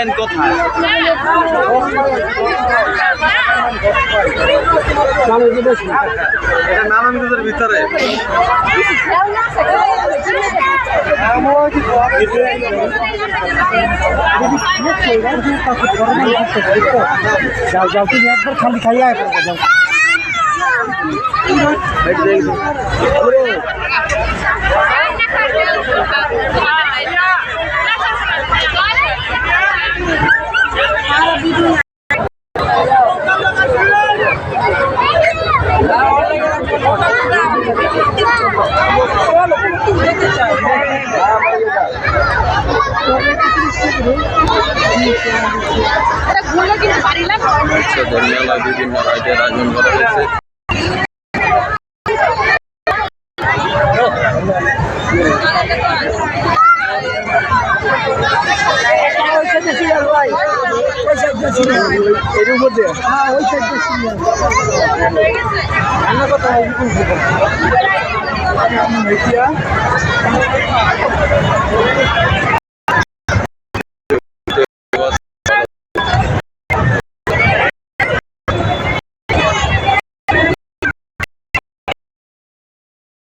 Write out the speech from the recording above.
Train কোথায়? এটা নারায়ণগঞ্জের ভিতরে। যাও যাও তুমি যাও বাচ্চাদের বিভিন্ন রাইডের আয়োজন করা হয়েছে এর উপর দিয়ে। রান্না হবে।